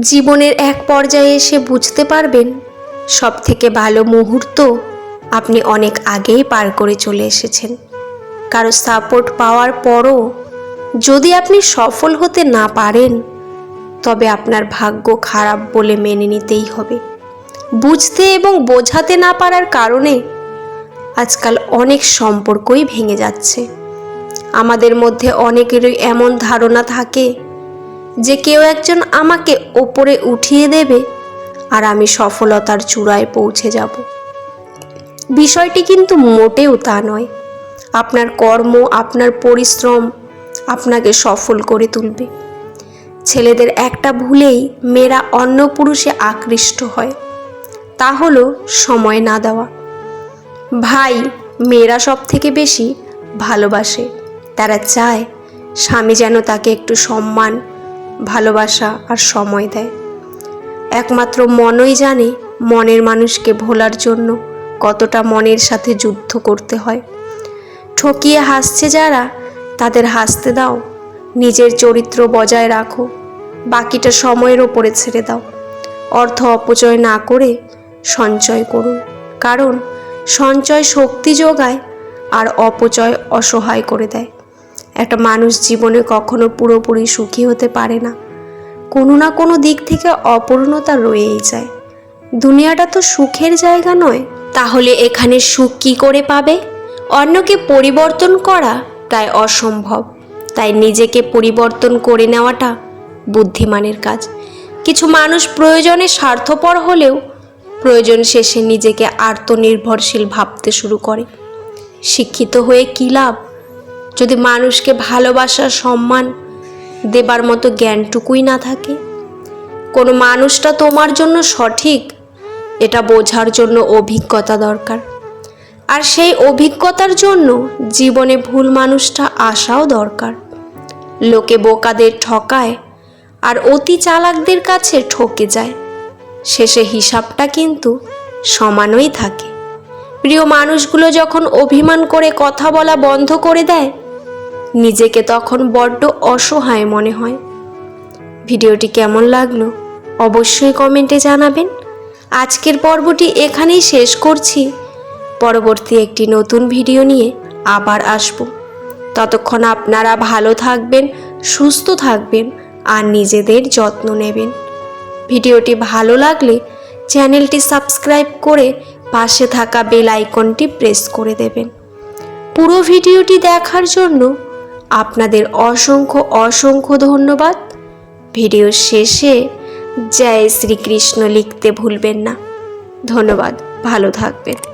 জীবনের এক পর্যায়ে এসে বুঝতে পারবেন সব থেকে ভালো মুহূর্ত আপনি অনেক আগেই পার করে চলে এসেছেন। কারও সাপোর্ট পাওয়ার পরও যদি আপনি সফল হতে না পারেন, তবে আপনার ভাগ্য খারাপ বলে মেনে নিতেই হবে। বুঝতে এবং বোঝাতে না পারার কারণে আজকাল অনেক সম্পর্কই ভেঙে যাচ্ছে। আমাদের মধ্যে অনেকেরই এমন ধারণা থাকে যে কেউ একজন আমাকে ওপরে উঠিয়ে দেবে আর আমি সফলতার চূড়ায় পৌঁছে যাব। বিষয়টি কিন্তু মোটেও তা নয়। আপনার কর্ম, আপনার পরিশ্রম আপনাকে সফল করে তুলবে। ছেলেদের একটা ভুলেই মেয়েরা অন্য পুরুষে আকৃষ্ট হয়। তা হলো সময় না দেওয়া। ভাই, মেয়েরা সব থেকে বেশি ভালোবাসে। তারা চায় স্বামী যেন তাকে একটু সম্মান ভালোবাসা আর সময় দেয়। একমাত্র মনই জানে মনের মানুষকে ভোলার জন্য কতটা মনের সাথে যুদ্ধ করতে হয়। ঠকিয়ে হাসছে যারা, তাদের হাসতে দাও। নিজের চরিত্র বজায় রাখো। বাকিটা সময়ের ওপরে ছেড়ে দাও। অর্থ অপচয় না করে সঞ্চয় করুন। কারণ সঞ্চয় শক্তি যোগায় আর অপচয় অসহায় করে দেয়। একটা মানুষ জীবনে কখনো পুরোপুরি সুখী হতে পারে না। কোনো না কোনো দিক থেকে অপূর্ণতা রয়েই যায়। দুনিয়াটা তো সুখের জায়গা নয়, তাহলে এখানে সুখ কী করে পাবে? অন্যকে পরিবর্তন করা প্রায় অসম্ভব। তাই নিজেকে পরিবর্তন করে নেওয়াটা বুদ্ধিমানের কাজ। কিছু মানুষ প্রয়োজনে স্বার্থপর হলেও প্রয়োজন শেষে নিজেকে আত্মনির্ভরশীল ভাবতে শুরু করে। শিক্ষিত হয়ে কী লাভ? যদি মানুষকে ভালোবাসা, সম্মান দেবার মতো জ্ঞানটুকুই না থাকে, কোনো মানুষটা তোমার জন্য সঠিক, এটা বোঝার জন্য অভিজ্ঞতা দরকার। আর সেই অভিজ্ঞতার জন্য জীবনে ভুল মানুষটা আসাও দরকার। লোকে বোকাদের ঠকায় আর অতি চালাকদের কাছে ঠকে যায়। শেষে হিসাবটা কিন্তু সমানই থাকে। প্রিয় মানুষগুলো যখন অভিমান করে কথা বলা বন্ধ করে দেয় নিজেকে তখন বড্ড অসহায় মনে হয়। ভিডিওটি কেমন লাগল অবশ্যই কমেন্টে জানাবেন। আজকের পর্বটি এখানেই শেষ করছি। পরবর্তী একটি নতুন ভিডিও নিয়ে আবার আসব। ততক্ষণ আপনারা ভালো থাকবেন, সুস্থ থাকবেন আর নিজেদের যত্ন নেবেন। ভিডিওটি ভালো লাগলে চ্যানেলটি সাবস্ক্রাইব করে পাশে থাকা বেল আইকনটি প্রেস করে দেবেন। পুরো ভিডিওটি দেখার জন্য আপনাদের অসংখ্য অসংখ্য ধন্যবাদ। ভিডিও শেষে জয় শ্রীকৃষ্ণ লিখতে ভুলবেন না। ধন্যবাদ ভালো থাকবেন।